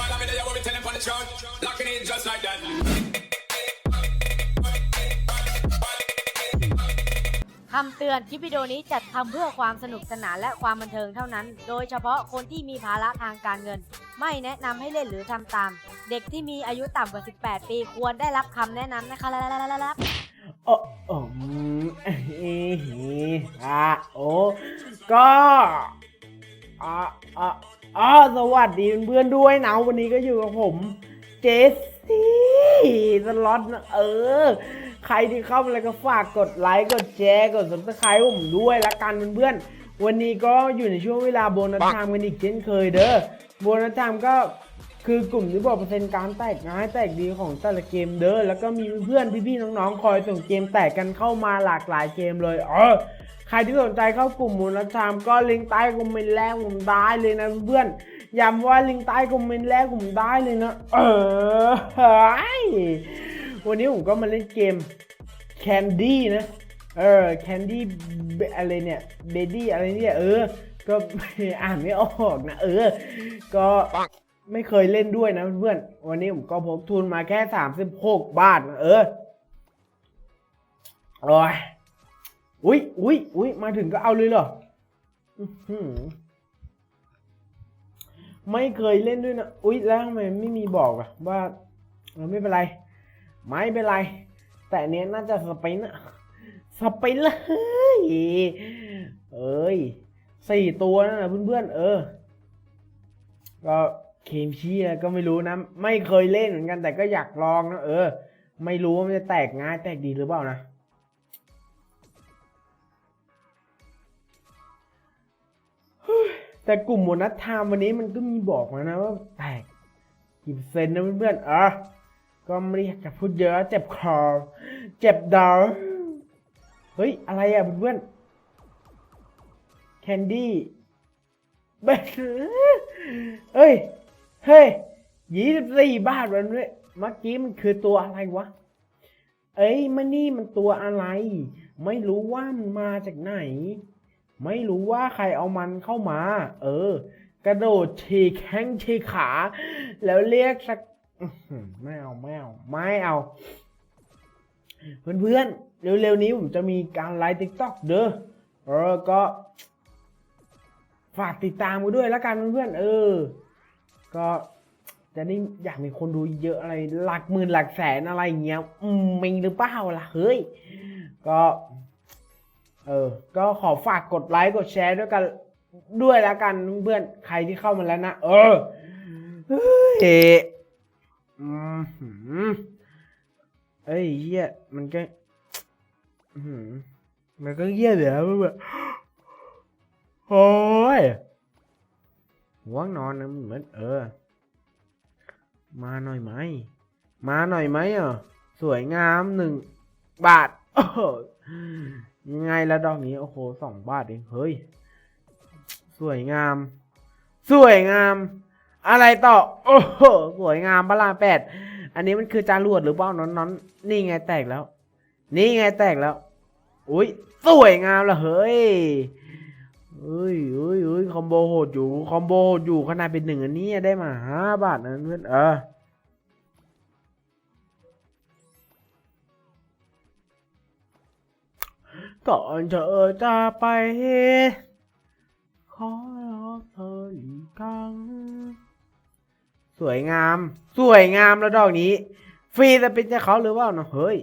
Follow me there, what we tell them on the ground. Locking in just like that. คำเตือน คลิปวิดีโอนี้จัดทำเพื่อความสนุกสนานและความบันเทิงเท่านั้น โดยเฉพาะคนที่มีภาระทางการเงิน ไม่แนะนำให้เล่นหรือทำตาม เด็กที่มีอายุต่ำกว่า 18 ปีควรได้รับคำแนะนำนะคะโอ้โอ้อืมเอ้ยอะโอ้ก็อะอะ อะสวัสดีเพื่อนด้วยนะวันนี้ก็อยู่กับผม เจสซี่สล็อตนะเออ ใครที่เข้ามาแล้วก็ฝากกดไลค์กดแชร์กด subscribe ผมด้วยละกันเพื่อนๆวันนี้ก็อยู่ในช่วงเวลาโบนัสไทม์กันอีกเช่นเคยเด้อโบนัสไทม์ก็คือกลุ่มที่บอกเปอร์เซ็นต์การแตกง่ายแตกดีของแต่ละเกมเด้อแล้วก็มีเพื่อนพี่ๆน้องๆคอยส่งเกมแตกกันเข้ามาหลากหลายเกมเลยเออ ใครที่สนใจเข้ากลุ่มโบนัสไทม์ก็ลิงก์ใต้คอมเมนต์แรกผมได้เลยนะเพื่อนย้ำว่าลิงก์ใต้คอมเมนต์แรกผมได้เลยนะ เออวันนี้ผมก็มาเล่นเกมแคนดี้นะ เออแคนดี้อะไรเนี่ยเบดี้อะไรเนี่ยเออ ก็อ่านไม่ออกนะ เออ ก็ไม่เคยเล่นด้วยนะเพื่อน วันนี้ผมก็พกทุนมาแค่ 36 บาทนะเออโอ้ย อุ้ยอุ้ยอุ้ยมาถึงก็เอาเลยเหรอไม่เคยเล่นด้วยนะ อุ้ยแล้วทำไมไม่มีบอกอะว่าไม่เป็นไร ไม่เป็นไร แต่เนี้ยน่าจะสเปนอะสเปนเลยเอ้ยสี่ตัวนั่นนะเพื่อนๆเออ ก็เคมชี่ก็ไม่รู้นะ ไม่เคยเล่นเหมือนกันแต่ก็อยากลองนะเออ ไม่รู้ว่ามันจะแตกง่ายแตกดีหรือเปล่านะ แต่กลุ่มมนัสไทม์วันนี้มันก็มีบอกมานะว่าแตกกี่เปอร์เซ็นต์นะเพื่อนๆอะก็ไม่ได้อยากจะพูดเยอะเจ็บคอ เจ็บดาวเฮ้ย อะไรอะเพื่อนแคนดี้เบ้เฮ้ย เฮ้ยยี่สิบสี่บาทวันนี้เมื่อกี้มันคือตัวอะไรวะ เอ้ยมันนี่มันตัวอะไร ไม่รู้ว่ามันมาจากไหน ไม่รู้ว่าใครเอามันเข้ามา เออ กระโดดฉีกแข้งฉีกขา แล้วเรียกสักอื้อหือไม่เอาไม่เอาไม่เอาเพื่อนๆเร็วๆนี้ผมจะมีการไลฟ์ติ๊กต็อกเด้อเออก็ ฝากติดตามกันด้วยแล้วกันเพื่อนๆเออ ก็จะได้อยากมีคนดูเยอะอะไรหลักหมื่นหลักแสนอะไรเงี้ยอืมมีหรือเปล่าล่ะเฮ้ย ก็ เออ ก็ขอฝากกดไลค์กดแชร์ด้วยกันด้วยแล้วกันเพื่อนๆใครที่เข้ามาแล้วนะ เออเฮ้ยอืมหืมเอ้ยเหี้ยมันก็อื้อหืมมันก็เหี้ยเดี๋ยวมันแบบโอ้ยห่วงนอนนะมันเหมือนเออ มาหน่อยไหม มาหน่อยไหมอะ สวยงามหนึ่งบาทโอ้โห ยังไงละดอกนี้ โอ้โหสองบาทเอง เฮ้ย สวยงาม สวยงาม อะไรต่อ โอ้โห สวยงามพระราแปด อันนี้มันคือจารวดหรือเปล่านอนนอนนี่ไงแตกแล้ว นี่ไงแตกแล้ว อุ้ยสวยงามละเฮ้ยเฮ้ยเฮ้ยเฮ้ยคอมโบโหดอยู่ คอมโบโหดอยู่ขนาดเป็นหนึ่งอันนี้ได้มาห้าบาทนะเพื่อนเออ ก่อนเธอจะไป ขอรอเธออีกครั้ง สวยงาม สวยงามแล้วดอกนี้ ฟรีแต่เป็นจะเขาหรือเปล่าเนาะเฮ้ย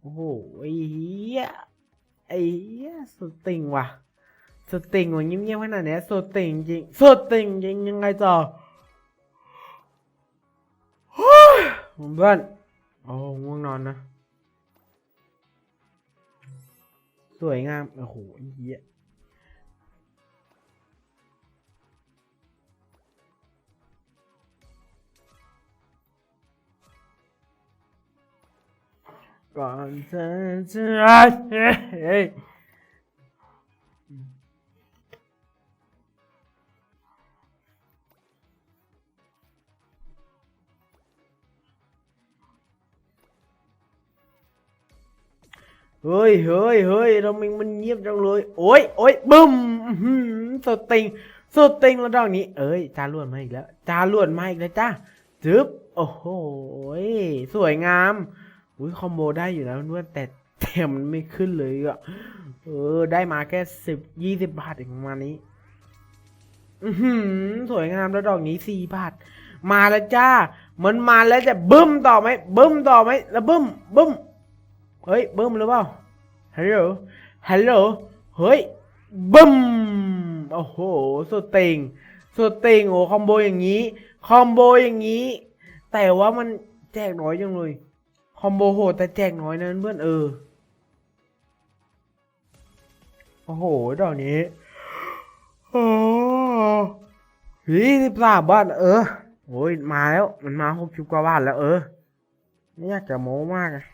โอ้โหไอ้เหี้ยไอ้เหี้ยสุดติงว่ะ สุดติงว่ะเงียบๆขนาดนี้สุดติงจริง สุดติงจริงยังไงต่อเฮ้ยผมเพื่อนโอ้ง่วงนอนนะ สวยงาม โอ้โหเหี้ยก่อนเธอจะรักเฮ้ เฮ้ยเฮ้ยเฮ้ยทำไมมันเงียบจังเลย โอ้ยโอ้ยบึ้มอื้อหือสติงสุดติงแล้วดอกนี้ เอ้ยจาลวนมาอีกแล้วจาลวนมาอีกแล้วจ้าจึ๊บโอ้โหสวยงามอุ้ยคอมโบได้อยู่นะเพื่อนแต่แต่มันไม่ขึ้นเลยอะเออ ได้มาแค่สิบยี่สิบบาทเองประมาณนี้ อือหือสวยงามแล้วดอกนี้สี่บาท มาแล้วจ้า มันมาแล้วจะบึ้มต่อไหมบึ้มต่อไหมแล้วบึ้มบึ้ม เฮ้ยบึ้มหรือเปล่าฮัลโหลฮัลโหลเฮ้ยบึ้มโอ้โหสุดเติงสุดเติงโอ้คอมโบอย่างนี้คอมโบอย่างนี้ แต่ว่ามันแจกน้อยจังเลยคอมโบโหดแต่แจกน้อยนะเพื่อนเออโอ้โหดอกนี้โอ้ยี่สิบสามบาทเออโอ้ยมาแล้วมันมาหกสิบกว่าบาทแล้วเออไม่อยากจะโม้มากอะ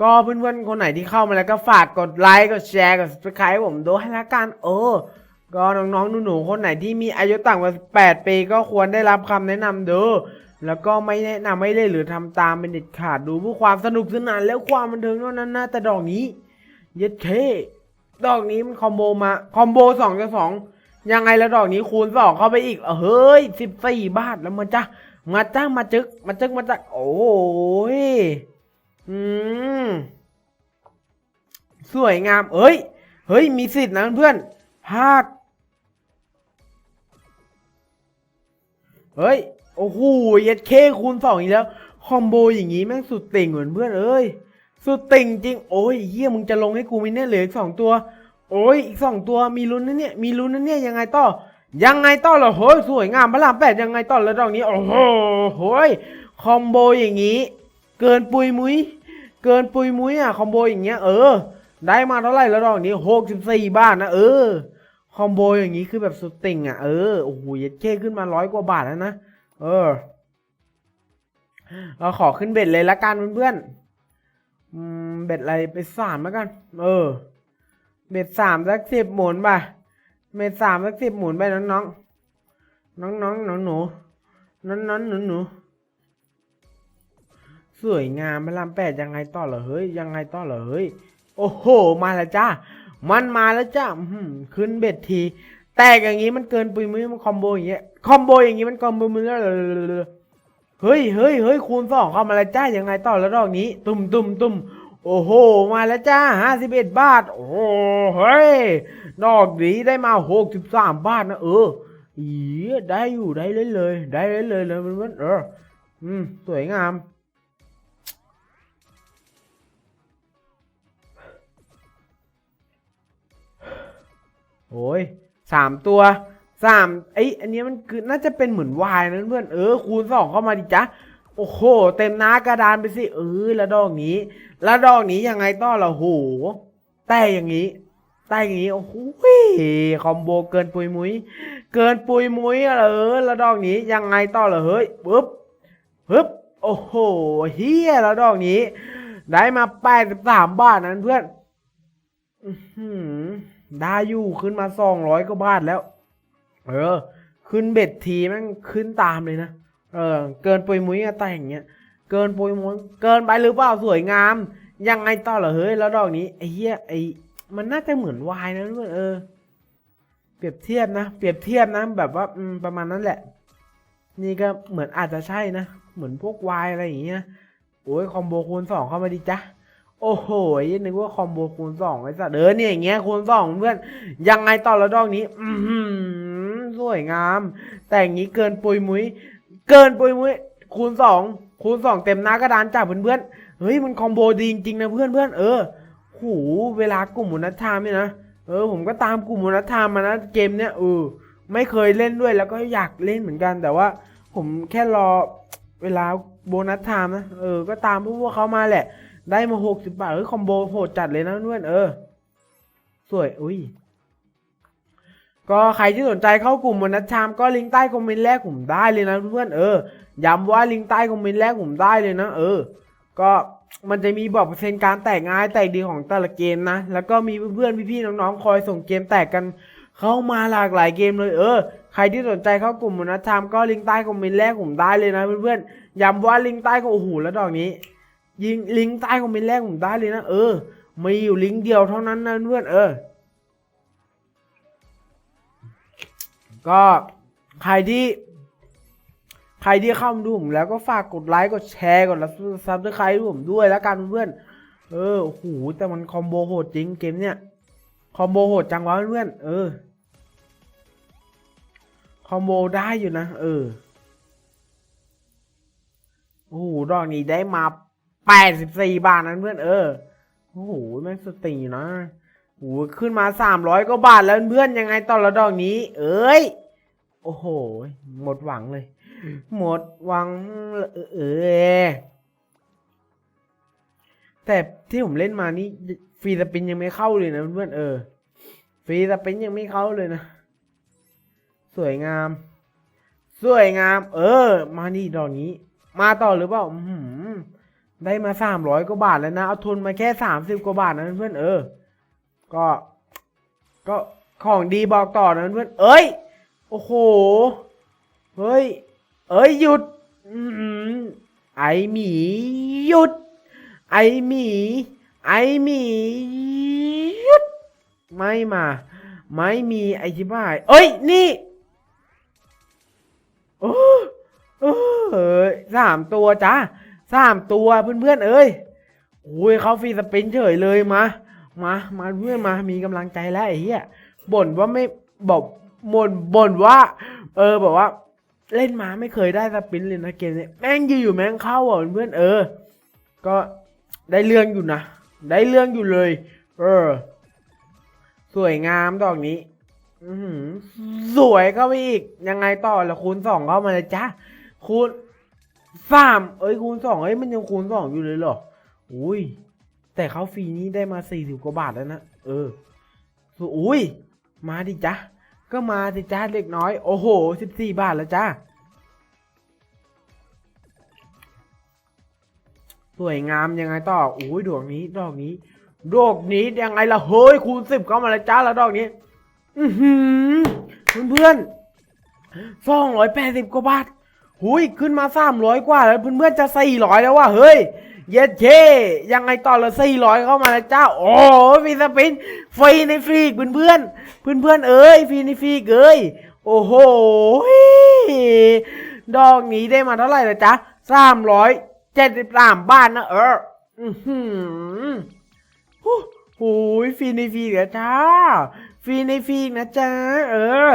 ก็เพื่อนๆ คนไหนที่เข้ามาแล้วก็ฝากกดไลค์ กดแชร์ กด subscribe ผมด้วยละกันเออ ก็น้องๆ หนูๆ คนไหนที่มีอายุต่ำกว่า 18 ปีก็ควรได้รับคำแนะนำเด้อ แล้วก็ไม่แนะนำให้เล่นหรือทำตามเป็นเด็ดขาดดูเพื่อความสนุกสนานและความบันเทิงเท่านั้นนะแต่ดอกนี้ เย็ดเคดอกนี้มันคอมโบมา คอมโบสองกับสองยังไงแล้วดอกนี้คูณสองเข้าไปอีกเออเฮ้ยสิบสี่บาทแล้วมันจะมาจ้างมาจึก มาจึกมาจัก โอ้ย อืม สวยงาม เอ้ย เฮ้ย มีสิทธิ์นะเพื่อนพลาด เฮ้ย โอ้โหเย็ดเคคูณสองอีกแล้ว คอมโบอย่างงี้แม่งสุดติ่งเหมือนเพื่อนเอ้ย สุดติ่งจริง โอ้ยเฮียมึงจะลงให้กูไมีเนี่ยเหลืออีกสองตัว โอ้ย อีกสองตัว มีลุ้นนะเนี่ย มีลุ้นนะเนี่ย ยังไงต่อ ยังไงต่อเหรอเฮ้ย สวยงามพระรามแปดยังไงต่อแล้วดอกนี้ โอ้โหเฮ้ย คอมโบอย่างงี้ เกินปุยมุ้ย เกินปุยมุ้ยอะคอมโบอย่างเงี้ยเออ ได้มาเท่าไหร่แล้วดอกนี้หกสิบสี่บาทนะเออ คอมโบอย่างงี้คือแบบสุดติ่งอะเออ โอ้โหย็ดเคขึ้นมาร้อยกว่าบาทแล้วนะ เออ เราขอขึ้นเบ็ดเลยละกันเพื่อนๆอืมเบ็ดอะไรไปสามแล้วกัน เออ เบ็ดสามสักสิบหมุนไป เบ็ดสามสักสิบหมุนไปน้องน้องน้องน้องหนูหนูน้องน้องหนูหนู สวยงามพระรามแปดยังไงต่อเหรอเฮ้ยยังไงต่อเหรอเฮ้ยโอ้โห มาแล้วจ้ามันมาแล้วจ้าขึ้นเบ็ดทีแตกอย่างงี้มันเกินปุยมุ้ยมันคอมโบอย่างเงี้ยคอมโบอย่างงี้มันคอมโบมือแล้วเฮ้ยเฮ้ยเฮ้ยคูณสองเข้ามาแล้วจ้ายังไงต่อแล้วดอกนี้ ตุ่มตุ่มตุ่มโอ้โห มาแล้วจ้าห้าสิบเอ็ดบาท โอ้เฮ้ย ดอกนี้ได้มาหกสิบสามบาทนะเอออีได้อยู่ได้เลยเลย ได้เลยเลยเลยเพื่อนเออ อืม สวยงาม โอ้ยสามตัวสามไอยอันนี้มันคือน่าจะเป็นเหมือนวายนะเพื่อนเออคูณสองเข้ามาดิจ๊ะโอ้โห เต็มหน้ากระดานไปสิเออแล้วดอกนี้ แล้วดอกนี้ยังไงต่อละโหแต่อย่างนี้แต่อย่างนี้โอ้โหคอมโบเกินปุยมุ้ยเกินปุยมุ้ยอเออแล้วดอกนี้ยังไงต่อละเฮ้ยปึ๊บปึ๊บโอ้โหเฮียแล้วดอกนี้ ได้มาแปดสิบสามบาทนั้นเพื่อน อื้อหือ ได้อยู่ขึ้นมาสองร้อยกว่าบาทแล้ว เออ ขึ้นเบ็ดทีแม่งขึ้นตามเลยนะ เออ เกินปุยมุ้ยอะแต่อย่างเงี้ย เกินปุยมุ้ยเกินไปหรือเปล่าสวยงาม ยังไงต่อเหรอเฮ้ย แล้วดอกนี้ไอ้เหี้ยไอ้มันน่าจะเหมือนวายนะเพื่อนเออ เปรียบเทียบนะ เปรียบเทียบนะ แบบว่าประมาณนั้นแหละ นี่ก็เหมือนอาจจะใช่นะ เหมือนพวกวายอะไรอย่างเงี้ย โอ้ยคอมโบคูณสองเข้ามาดิจ๊ะ โอ้โหยันึกว่าคอมโบคูณสองไอ้สัตว์เออเนี่ยอย่างเงี้ยคูณสองเพื่อนยังไงต่อแล้วดอกนี้ อืสวยงาม แต่อย่างงี้เกินปุยมุ้ย เกินปุยมุ้ย คูณสองคูณสองเต็มหน้ากระดานจ้าเพื่อนๆเฮ้ยมันคอมโบดีจริงๆนะเพื่อนเพื่อนเออโหเวลากลุ่มมุนัทธามเนี่ยนะเออผมก็ตามกลุ่มมุนัทธามมานะเกมเนี้ยเออไม่เคยเล่นด้วยแล้วก็อยากเล่นเหมือนกัน แต่ว่า ผมแค่รอเวลาโบนัสไทม์นะเออก็ตามพวกเขามาแหละ ได้มาหกสิบบาทเฮ้ยคอมโบโหดจัดเลยนะเพื่อนเออ สวย อุ้ย ก็ใครที่สนใจเข้ากลุ่มวันนัดชามก็ลิงก์ใต้คอมเมนต์แรกผมได้เลยนะเพื่อนเออ ย้ำว่าลิงก์ใต้คอมเมนต์แรกผมได้เลยนะเออ ก็มันจะมีบอกเปอร์เซ็นต์การแตกง่ายแตกดีของแต่ละเกมนะ แล้วก็มีเพื่อนๆพี่ๆน้องๆคอยส่งเกมแตกกันเข้ามาหลากหลายเกมเลยเออ ใครที่สนใจเข้ากลุ่มวันนัดชามก็ลิงก์ใต้คอมเมนต์แรกผมได้เลยนะเพื่อนๆย้ำว่าลิงก์ใต้ก็โอ้โหแล้วดอกนี้ ยิงลิงก์ใต้คอมเมนต์แรกผมได้เลยนะ เออ มีอยู่ลิงก์เดียวเท่านั้นนะเพื่อนเออ ก็ใครที่ใครที่เข้ามาดูผมแล้วก็ฝากกดไลค์กดแชร์กดซับสไครต์ผมด้วยแล้วกันเพื่อน เออโอ้โหแต่มันคอมโบโหดจริงเกมเนี้ยคอมโบโหดจังวะเพื่อนเออคอมโบได้อยู่นะ เออโอ้โหดอกนี้ได้มา แปดสิบสี่บาทนั้นเพื่อนเออ โอ้โหแม่งสตีนะโอ้ขึ้นมาสามร้อยกว่าบาทแล้วเพื่อนยังไงตอนละดอกนี้ เอ้ย โอ้โห หมดหวังเลย หมดหวัง เออแต่ที่ผมเล่นมานี่ฟรีสปินยังไม่เข้าเลยนะเพื่อนเออ ฟรีสปินยังไม่เข้าเลยนะ สวยงาม สวยงาม เออ มานี่ดอกนี้ มาต่อหรือเปล่าอื้อหือ ได้มาสามร้อยกว่าบาทแล้วนะ เอาทุนมาแค่สามสิบกว่าบาทนะเพื่อนเออ ก็ ก็ของดีบอกต่อนะเพื่อนเอ้ย โอ้โห เฮ้ย เอ้ยหยุดอไอหมีหยุด ไอหมี ไอหมีหยุด ไม่มา ไม่มีไอชิบายเอ้ย นี่โอ้โอ้เอ้ยสามตัวจ้า สามตัวเพื่อนๆเอ้ยโอ้ยเขาฟรีสปินเฉยเลยมา มามาเพื่อนมามีกำลังใจแล้วไอ้เหี้ยบ่นว่าไม่บอกบ่นบ่นว่า เออบอกว่า เล่นมาไม่เคยได้สปินเลยนะเกมนี้แม่งยู่อยู่แม่งเข้าอะเพื่อนเออ ก็ได้เรื่องอยู่นะได้เรื่องอยู่เลย เออ สวยงามดอกนี้อืสวยเข้าไปอีก ยังไงต่อละคูณสองเข้ามาเลยจ้าคูณ สามเอ้ยคูณสองเอ้ยมันยังคูณสองอยู่เลยเหรอ อุ้ย แต่เขาฟรีนี้ได้มาสี่สิบกว่าบาทแล้วนะ เอออุ้ย มาดิจ้าก็มาดิจ้าเล็กน้อย โอ้โหสิบสี่บาทแล้วจ้าสวยงามยังไงต่ออุ้ยดอกนี้ดอกนี้ ดอกนี้ยังไงล่ะเฮ้ยคูณสิบเข้ามาแล้วจ้าแล้วดอกนี้ อือหือเพื่อนๆสองร้อยแปดสิบกว่าบาท หุยขึ้นมาสามร้อยกว่าแล้วเพื่อนๆจะสี่ร้อยแล้วว่ะเฮ้ย เย็ดเคยังไงต่อละสี่ร้อยเข้ามาแล้วเจ้า โอ้ฟีสปินฟรีในฟรีกเพื่อนๆเพื่อนๆเอ้ยฟรีในฟรีกเอ้ยโอ้โหดอกนี้ได้มาเท่าไหร่ละจ๊ะสามร้อยเจ็ดสิบสามบ้าทนะเอออือหือโอ้โหฟรีในฟรีกอจ้าฟรีในฟรีนะจ๊ะเออ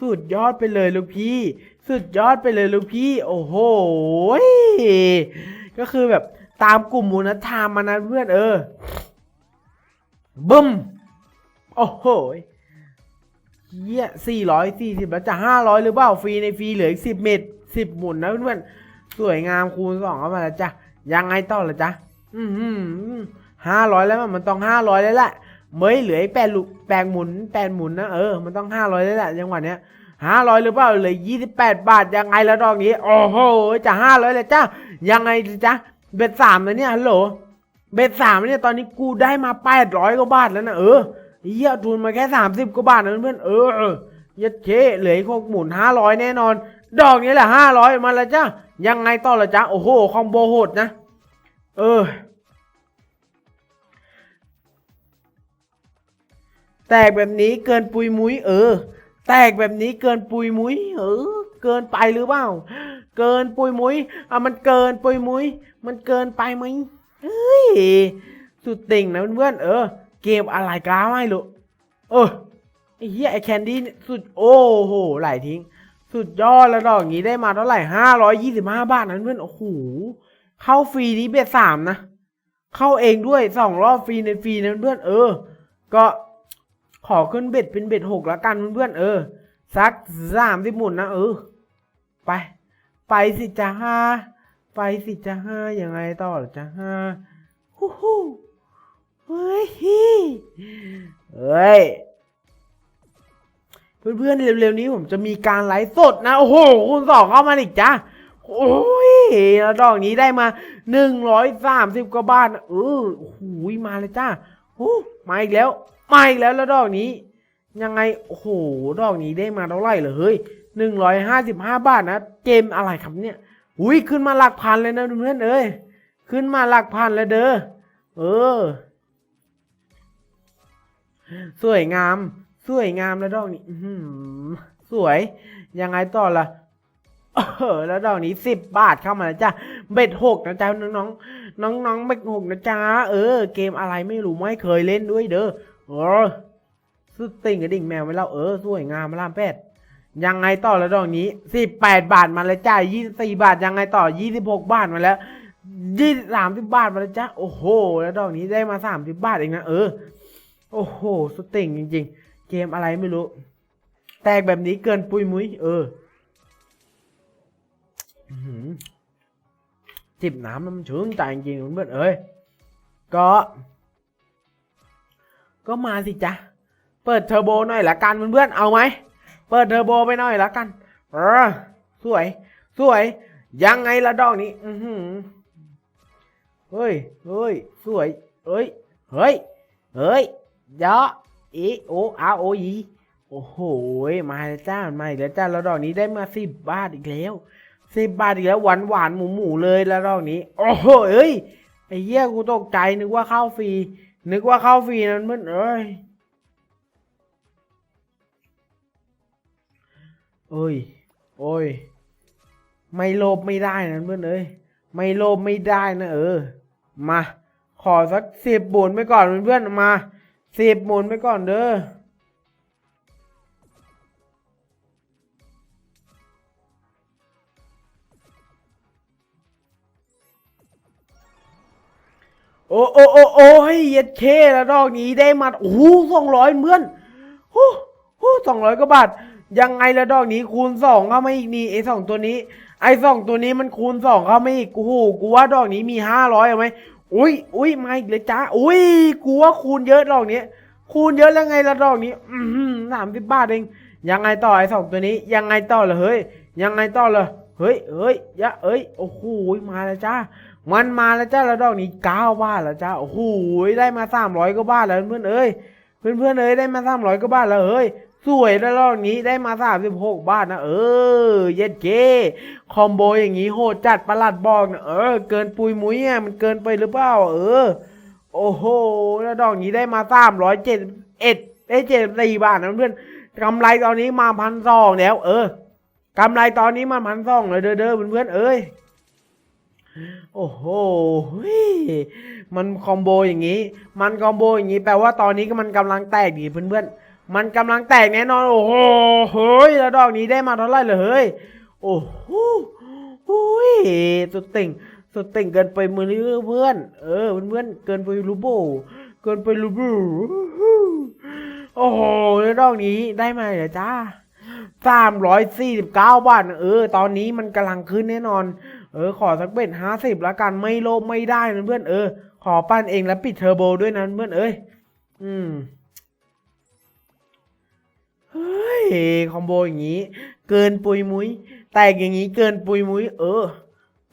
สุดยอดไปเลยลูกพี่ สุดยอดไปเลยลูกพี่ โอ้โห ก็คือแบบตามกลุ่มมูลธรรมมานะเพื่อนเออบึ้ม โอ้โหเยี่ยสี่ร้อยสี่สิบแล้วจะห้าร้อยหรือเปล่าฟรีในฟรีเหลืออีกสิบเม็ดสิบหมุนนะเพื่อนๆสวยงามคูณสองเข้ามาแล้วจ้ะยังไงต่อละจ๊ะอืมห้าร้อยแล้วมันต้องห้าร้อยแล้วแหละเมยเหลืออีกแปดลูกแปดหมุนแปดหมุนนะเออมันต้องห้าร้อยแล้วแหละจังหวะเนี้ย ห้าร้อยหรือเปล่าเหลือยี่สิบแปดบาทยังไงแล้วดอกนี้ โอ้โหจะห้าร้อยเลยจ้ายังไงจ้ะเบ็ดสามแล้วเนี่ยฮัลโหลเบ็ดสามเนี่ยตอนนี้กูได้มาแปดร้อยกว่าบาทแล้วนะเออเหี้ยทุนมาแค่สามสิบกว่าบาทนะเพื่อนเออเออยัดเคเหลืออีกหกหมุนห้าร้อยแน่นอน ดอกนี้แหละห้าร้อยมาแล้วจ้ายังไงต่อละจ้าโอ้โหคอมโบโหดนะ เออแตกแบบนี้เกินปุยมุ้ยเออ แตกแบบนี้เกินปุยมุ้ยเออเกินไปหรือเปล่า เกินปุยมุ้ยอะมันเกินปุยมุ้ย มันเกินไปไหมเฮ้ยสุดติ่งนะเพื่อนเออ เกมอะไรกล้าไม่รู้เออไอ้เหี้ยไอ้แคนดี้สุดโอ้โหไหลทิ้ง สุดยอดแล้วดอกอย่างนี้ได้มาเท่าไหร่ห้าร้อยยี่สิบห้าบาทนั้นเพื่อนโอ้โหเข้าฟรีนี้เบ็ดสามนะ เข้าเองด้วยสองรอบฟรีในฟรีนั้นเพื่อนเออ ก็ ขอขึ้นเบ็ดเป็นเบ็ดหกล้วกันเพื่อนเออ สักสามที่หมุนนะเออ ไป ไปสิจ้าไปสิจ้ายังไงต่อล่ะจ้าฮู้ฮู้เฮ้ยเฮ้ยเพื่อนๆเร็วๆนี้ผมจะมีการไลฟ์สดนะ โอ้โหคุณสองเข้ามาอีกจ้าโอ้ยแล้วดอกนี้ได้มาหนึ่งร้อยสามสิบกว่าบาทนเออโอ้โหมาเลยจ้าโอ้มาอีกแล้ว มาอีกแล้วแล้วดอกนี้ ยังไง โอ้โห ดอกนี้ได้มาเท่าไหร่เหรอเฮ้ยหนึ่งร้อยห้าสิบห้าบาทนะ เกมอะไรครับเนี่ยหุยขึ้นมาหลักพันเลยนะเพื่อนเอ้ยขึ้นมาหลักพันแล้วเด้อเออ สวยงาม สวยงามแล้วดอกนี้อืสวย ยังไงต่อละเออแล้วดอกนี้สิบบาทเข้ามาแล้วจ้ะเบ็ดหกนะจ๊ะน้องๆน้องน้องเบ็ดหกนะจ๊ะเออ เกมอะไรไม่รู้ไม่เคยเล่นด้วยเด้อ เออสุดติ่งกับดิ่งแมวไว้แล้วเออสวยงามมาล่ามแปดยังไงต่อแล้วดอกนี้สิบแปดบาทมาแล้วจ้ายี่สี่บาทยังไงต่อยี่สิบหกบาทมาแล้วยี่สามสิบบาทมาแล้วจ้าโอ้โห แล้วดอกนี้ได้มาสามสิบบาทเองนะเออ โอ้โหสุดติ่งจริง ๆ เกมอะไรไม่รู้ แตกแบบนี้เกินปุยมุ้ยเออหือจิบน้ำมันชื่นใจจริงๆเพื่อนเอ้ยก็ ก็มาสิจ๊ะ เปิดเทอร์โบหน่อยละกันเพื่อนๆเอาไหม เปิดเทอร์โบไปหน่อยละกัน เออ สวย สวย ยังไงละดอกนี้ อือหือเฮ้ย เฮ้ย สวย เฮ้ย เฮ้ย เฮ้ยยะอีโออาโออีโอ้โห มาแล้วจ้ามาอีกแล้วจ้าแล้วดอกนี้ได้มาสิบบาทอีกแล้วสิบบาทอีกแล้วหวานหวานหมูหมูเลยแล้วดอกนี้ โอ้โหเอ้ยไอ้เหี้ยกูตกใจนึกว่าเข้าฟรี นึกว่าเข้าฟรีนั่นมันเอ้ยเอ้ย โอ้ย ไม่โลภไม่ได้นะเพื่อนเอ้ย ไม่โลภไม่ได้นะเออ มา ขอสักสิบหมุนไปก่อนเพื่อนๆมาสิบหมุนไปก่อนเด้อ อ้โอ้โอ้โอ้ยเย็ดเคแล้วดอกนี้ได้มาโอ้โหสองร้อยเพื่อนโอ้โหสองร้อยกว่าบาท ยังไงแล้วดอกนี้คูณสองเข้ามาอีกนี่ไอสองตัวนี้ ไอสองตัวนี้มันคูณสองเข้ามาอีกโอ้โหกูว่าดอกนี้มีห้าร้อยเอาไหมอุ้ยอุ้ยมาอีกเลยจ้าอุ้ยกูว่าคูณเยอะดอกนี้ คูณเยอะแล้วไงละดอกนี้อืมสามสิบบาทเองยังไงต่อไอสองตัวนี้ ยังไงต่อเลยเฮ้ยยังไงต่อเลยเฮ้ยเฮ้ยยะเอ้ยโอ้โหมาแล้วจ้า มันมาแล้วจ้าแล้วดอกนี้เก้าบาทแล้วจ้าโอ้โหได้มาสามร้อยกว่าบาทแล้วเพื่อนเอ้ยเพื่อนเพื่อนเอ้ยได้มาสามร้อยกว่าบาทแล้วเฮ้ยสวยแล้วดอกนี้ได้มาสามสิบหกบาทนะเออ เย็ดเก้คอมโบอย่างงี้โหดจัดประหลัดบอกนะเออ เกินปุยมุ้ยอะมันเกินไปหรือเปล่าเออ โอ้โหแล้วดอกนี้ได้มาสามร้อยเจ็ดเอ็ดได้เจ็ดสี่บาทนะเพื่อนกำไรตอนนี้มาพันสองแล้ว เออกำไรตอนนี้มาพันสองเลยเด้อเด้อเพื่อนเอ้ย โอ้โหเฮ้ยมันคอมโบอย่างนี้ มันคอมโบอย่างนี้แปลว่าตอนนี้ก็มันกำลังแตกดีเพื่อนๆ มันกำลังแตกแน่นอน โอ้โห เฮ้ย แล้วดอกนี้ได้มาเท่าไหร่เลยเฮ้ย โอ้โหเฮ้ยสุดติ่ง สุดติ่งเกินไปมือเพื่อน เออเพื่อนๆ เกินไปรูโบ เกินไปรูโบ โอ้โห แล้วดอกนี้ได้มาเหรอจ้าสามร้อยสี่สิบเก้าบาท เออ ตอนนี้มันกำลังขึ้นแน่นอน เออขอสักเบ็ดห้าสิบละกันไม่โลภไม่ได้นะเพื่อนเออ ขอปั้นเองแล้วปิดเทอร์โบด้วยนะเพื่อนเอ้ยอืมเฮ้ยคอมโบอย่างนี้ เกินปุยมุ้ยแตกอย่างนี้เกินปุยมุ้ยเออ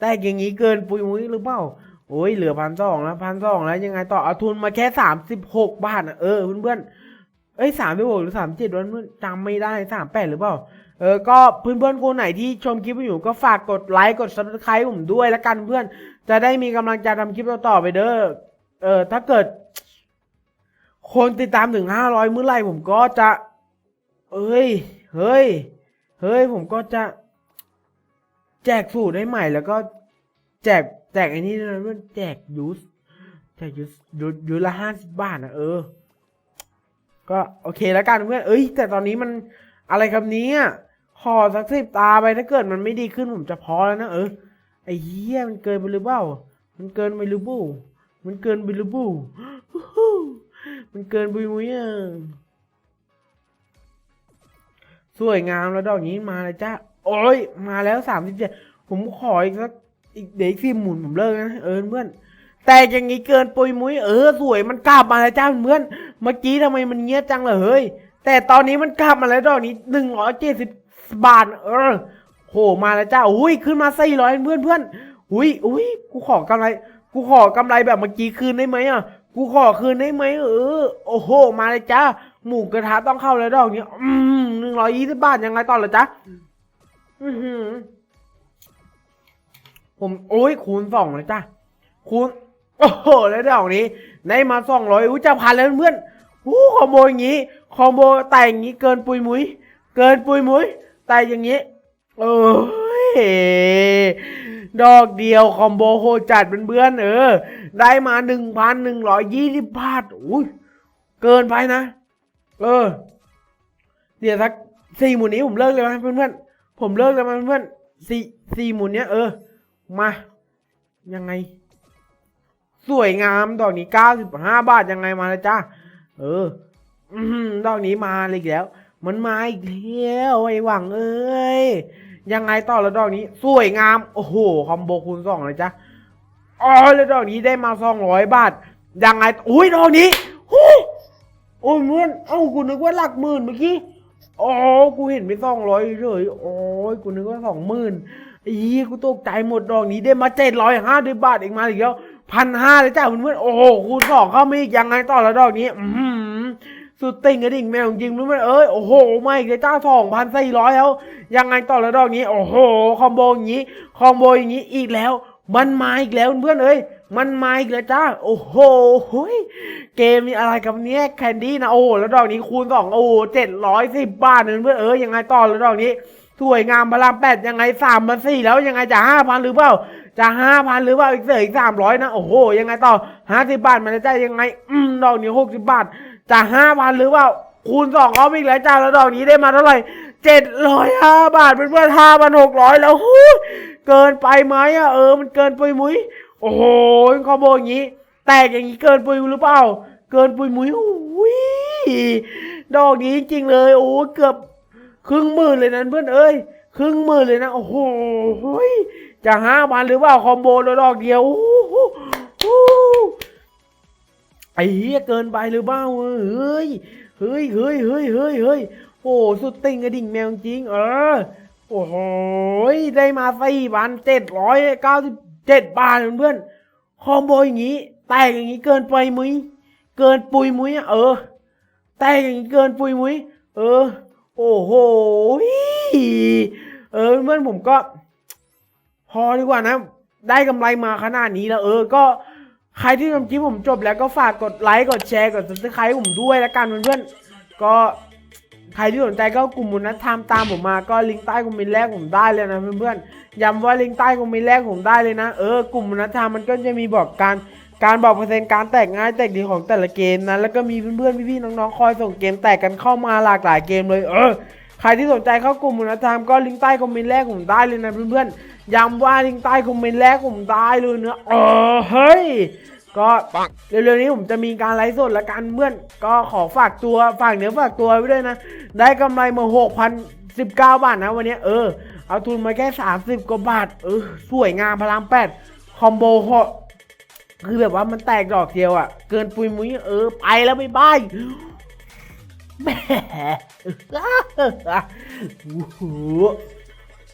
แตกอย่างนี้เกินปุยมุ้ยหรือเปล่าโอ้ยเหลือพันสองแล้วพันสองแล้วยังไงต่อเอาทุนมาแค่สามสิบหกบาทนะเออเพื่อนๆเอ้ยสามสิบหกหรือสามเจ็ดวันเพื่อนจำไม่ได้สามแปดหรือเปล่า เออก็เพื่อนๆคนไหนที่ชมคลิปอยู่ก็ฝากกดไลค์กด subscribe ผมด้วยละกันเพื่อน จะได้มีกำลังใจทำคลิปต่อๆไปเด้อเออถ้าเกิด คนติดตามถึงห้าร้อยเมื่อไรผมก็จะ เอ้ย เฮ้ย เฮ้ย ผมก็จะ แจกสูตรให้ใหม่แล้วก็แจกแจกไอ้นี่ด้วยนะเพื่อนแจกยูสแจกยูสยูยูละห้าสิบบาทนะเออ ก็โอเคแล้วกันเพื่อนเอ้ย แต่ตอนนี้มัน อะไรครับเนี้ขอสักสิบตาไปถ้าเกิดมันไม่ดีขึ้นผมจะพอแล้วนะเออไอ้เหี้ยมันเกินไปหรือเปล่า มันเกินไปหรือเปล่ามันเกินไปหรือเปล่ามันเกินไปมุ้ยอะสวยงามแล้วดอกนี้มาเลยจ้าโอ้ยมาแล้วสามสิบเจ็ดผมขออีกสักอีกเด็กสิหมุนผมเลิกนะเออเพื่อน แต่อย่างนี้เกินปุยมุ้ยเออสวยมันกลับมาแล้วจ้าเพื่อน เมื่อกี้ทำไมมันเงียบจังเลยเฮ้ย แต่ตอนนี้มันกลับมาแล้วดอกนี้หนึ่งร้อยเจ็ดสิบบาท เออโหมาแล้วจ้าอุ้ยขึ้นมาสี่ร้อยเพื่อนเพื่อนอุ้ยอุ้ยกูขอกำไร กูขอกำไรแบบเมื่อกี้คืนได้ไหมอะ กูขอคืนได้ไหมเออ โอ้โห มาเลยจ้าหมูกระทะต้องเข้าแล้วดอกนี้ อืมหนึ่งร้อยยี่สิบบาทยังไงต่อเหรอจ๊ะอือหือผมโอ้ยคูณสองเลยจ้ะคุณโอ้โหแล้วดอกนี้ ได้มาสองร้อยอุ้ยจะพันแล้วเพื่อนอู้คอมโบอย่างงี้ คอมโบแต่อย่างงี้เกินปุยมุยเกินปุยมุยแต่อย่างงี้เออดอกเดียวคอมโบโหจัดเพื่อนๆเออ ได้มาหนึ่งพันหนึ่งร้อยยี่สิบบาทอุ้ยเกินไปนะ เออเดี๋ยวสักสี่หมุนนี้ผมเลิกเลยไหมเพื่อนๆผมเลิกเลยไหมเพื่อนๆสี่สี่หมุนเนี้ยเออ มายังไง สวยงามดอกนี้เก้าสิบห้าบาทยังไงมาแล้วจ้าเออ อืมดอกนี้มาเลยอีกแล้ว มันมาอีกแล้วไอ้หวังเอ้ย ยังไงต่อแล้วดอกนี้ สวยงาม โอ้โห คอมโบคูณสองเลยจ้ะอ๋อแล้วดอกนี้ได้มาสองร้อยบาท ยังไง อุ้ยดอกนี้ฮู้โอ้ยเมื่อนเอ้ากูนึกว่าหลักหมื่นเมื่อกี้อ๋อกูเห็นไปสองร้อยเฉยโอ้ยกูนึกว่าสองหมื่นอีกูตกใจหมดดอกนี้ได้มาเจ็ดร้อยห้าสิบบาทเองมาอีกแล้วพันห้าเลยจ้ะเพื่อนๆโอ้โหคูณสองเข้ามาอีกยังไงต่อแล้วดอกนี้ อือหือ สุดติ่งกระดิ่งแมวจริงรู้ไหมเอ้ยโอ้โหไม่เลยจ้าสองพันสี่ร้อยแล้ว ยังไงต่อแล้วดอกนี้ โอ้โห คอมโบอย่างนี้ คอมโบอย่างนี้อีกแล้ว มันมาอีกแล้วเพื่อนเอ้ยมันมาอีกแล้วจ้า โอ้โหเฮ้ยเกมนี้อะไรกับเนี้ยแคนดี้นะ โอ้โห แล้วดอกนี้คูณสองโอ้เจ็ดร้อยสิบบาทเพื่อนเอ้ยยังไงต่อแล้วดอกนี้สวยงามพลามแปดยังไงสามพันสี่แล้วยังไงจะห้าพันหรือเปล่าจะห้าพันหรือว่าอีกเสืออีกสามร้อยนะ โอ้โห ยังไงต่อห้าสิบบาทมันจะได้ยังไง อืมดอกนี้หกสิบบาท จะห้าพันหรือเปล่าคูณสองเอาอีกแล้วจ้าแล้วดอกนี้ได้มาเท่าไหร่เจ็ดร้อยห้าบาทเป็นเพื่อนห้าพันหกร้อยแล้วเกินไปไหมอะเออมันเกินปุยมุ้ยโอ้โหคอมโบอย่างนี้ แตกอย่างนี้เกินปุยหรือเปล่า เกินปุยมุ้ยอุ้ยดอกนี้จริงเลย โอ้เกือบครึ่งหมื่นเลยนะเพื่อนเอ้ยครึ่งหมื่นเลยนะโอ้โหจะห้าพันหรือเปล่าคอมโบโดอกเดียวโอ้โหโอ้โห ไอ้เหี้ยเกินไปหรือเปล่าเฮ้ยเฮ้ยเฮ้ยเฮ้ยเฮ้ยเฮ้ยโอ้สุดติ่งกระดิ่งแมวจริง เออโอ้โหได้มาสี่พันเจ็ดร้อยเก้าสิบเจ็ดบาทเพื่อนๆคอมโบอย่างนี้แตกอย่างนี้เกินไปมุ้ยเกินปุยมุ้ยอเออแตกอย่างนี้เกินปุยมุ้ยเออ โอ้โหเออเพื่อนผมก็ พอดีกว่านะ ได้กำไรมาขนาดนี้แล้ว เออก็ ใครที่ทำคลิปผมจบแล้วก็ฝากกดไลค์กดแชร์กดซับสไครต์ผมด้วยแล้วกันเพื่อนๆก็ใครที่สนใจก็กลุ่มมุนธรรมตามผมมาก็ลิงก์ใต้คอมเมนต์แรกผมได้เลยนะเพื่อนๆย้ำว่าลิงก์ใต้คอมเมนต์แรกผมได้เลยนะเออกลุ่มมุนธรรมมันก็จะมีบอกการการบอกเปอร์เซ็นต์การแตกง่ายแตกดีของแต่ละเกมนะแล้วก็มีเพื่อนๆพี่ๆน้องๆคอยส่งเกมแตกกันเข้ามาหลากหลายเกมเลยเออ ใครที่สนใจเข้ากลุ่มมุนธรรมก็ลิงก์ใต้คอมเมนต์แรกผมได้เลยนะเพื่อนๆย้ำว่าลิงก์ใต้คอมเมนต์แรกผมได้เลยเนอะเออเฮ้ยก็เร็วๆนี้ผมจะมีการไลฟ์สดและการเพื่อนก็ขอฝากตัวฝากเนื้อฝากตัวไว้ด้วยนะ ได้กำไรมาหกพันสิบเก้าบาทนะวันนี้เออ เอาทุนมาแค่สามสิบกว่าบาท เออ สวยงามพลังแปดคอมโบเหาะคือแบบว่ามันแตกดอกเดียวอะ่ะ เกินปุยมุ้ยเออ ไปแล้วบ๊ายบาย แหมโอ้โห